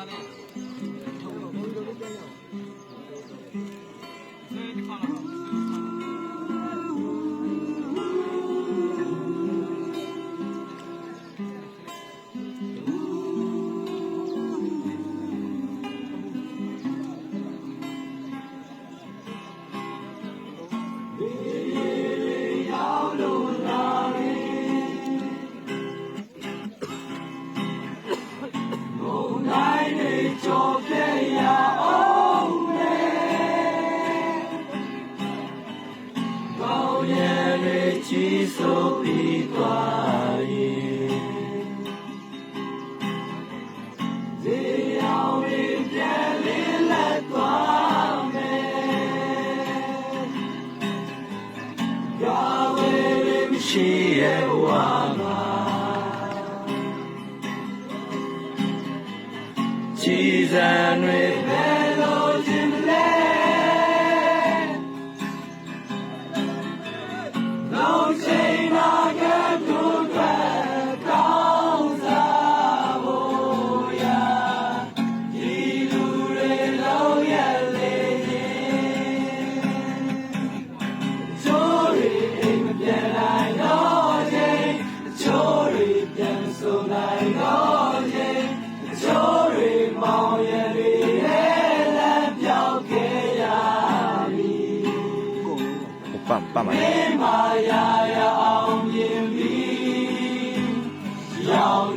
Amen. 去手臂断也。只要你别离来断没，要为你去也忘了。既然你。 ပတ်မှာလေမာယာယာအောင်မြင်ပြီရောင်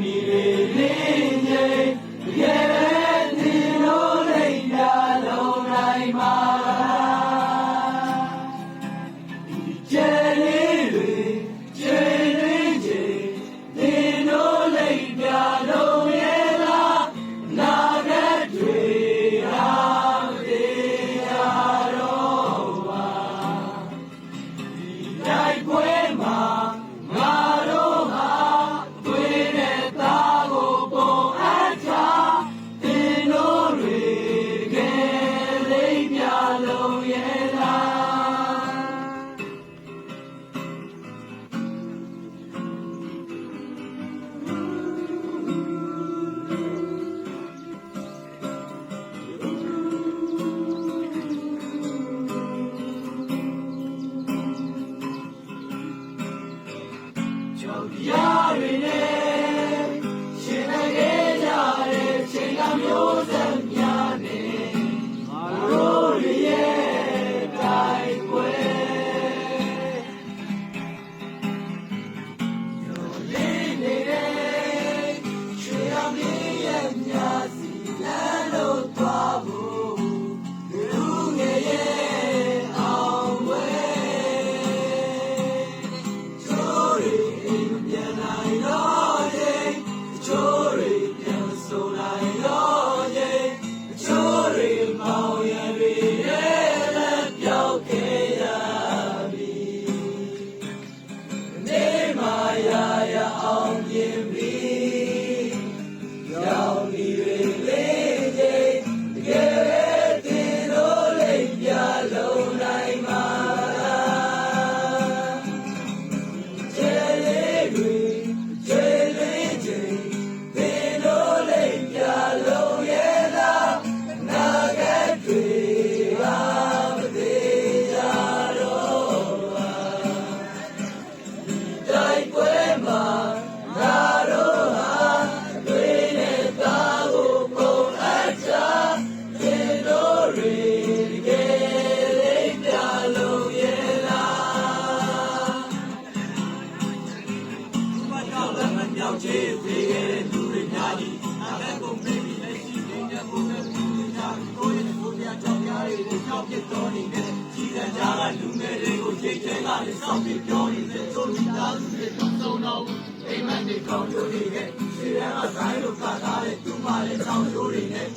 ရောက်ဖြစ်တော်နေတဲ့ကြီးစံကြားကလူငယ်တွေကိုကြိတ်ကြဲကလည်းစောင့်ပြီးပြောနေတဲ့သူမိသားစုတွေတုံဆုံးတော့အိမ်မက်တွေကောင်းကျိုးတွေနဲ့ခြေရန်ကတိုင်းလိုကထားတဲ့သူမလည်းကောင်းကျိုးတွေနဲ့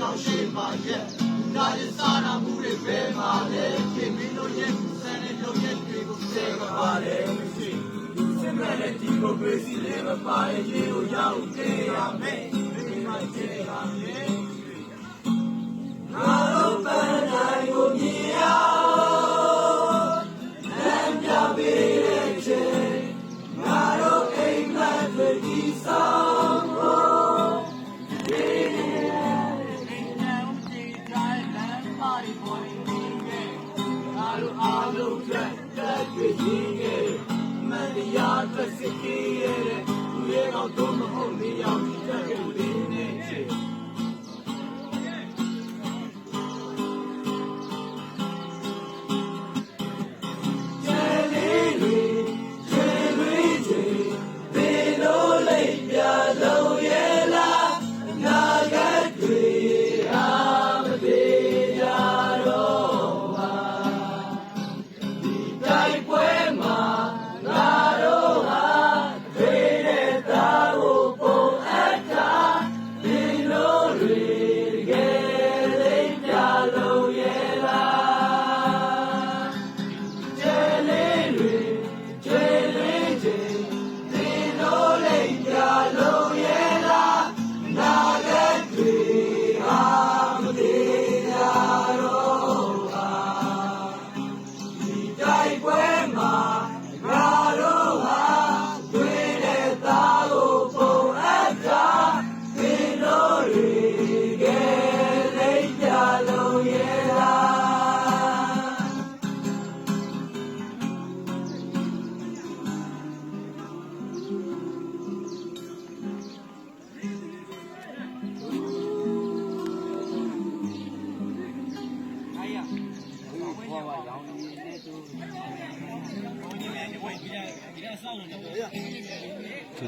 နောက်ရှိမှရဲ့နာရစ်စားနာမှုတွေပဲပါလေခင်မင်းတို့ရဲ့စံနဲ့လုပ်ရက်တွေကိုစေကပါလေမရှိစင်ရတဲ့ဒီမိုကရေစီလေးမပါရဲ့ရေကိုရောက်ကြရမယ် ကြံကြွေရင်းခဲ့မန္တရားတစ်စစ်ကြီးရဲ့သူရဲ့ကောင်းတို့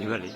Joli.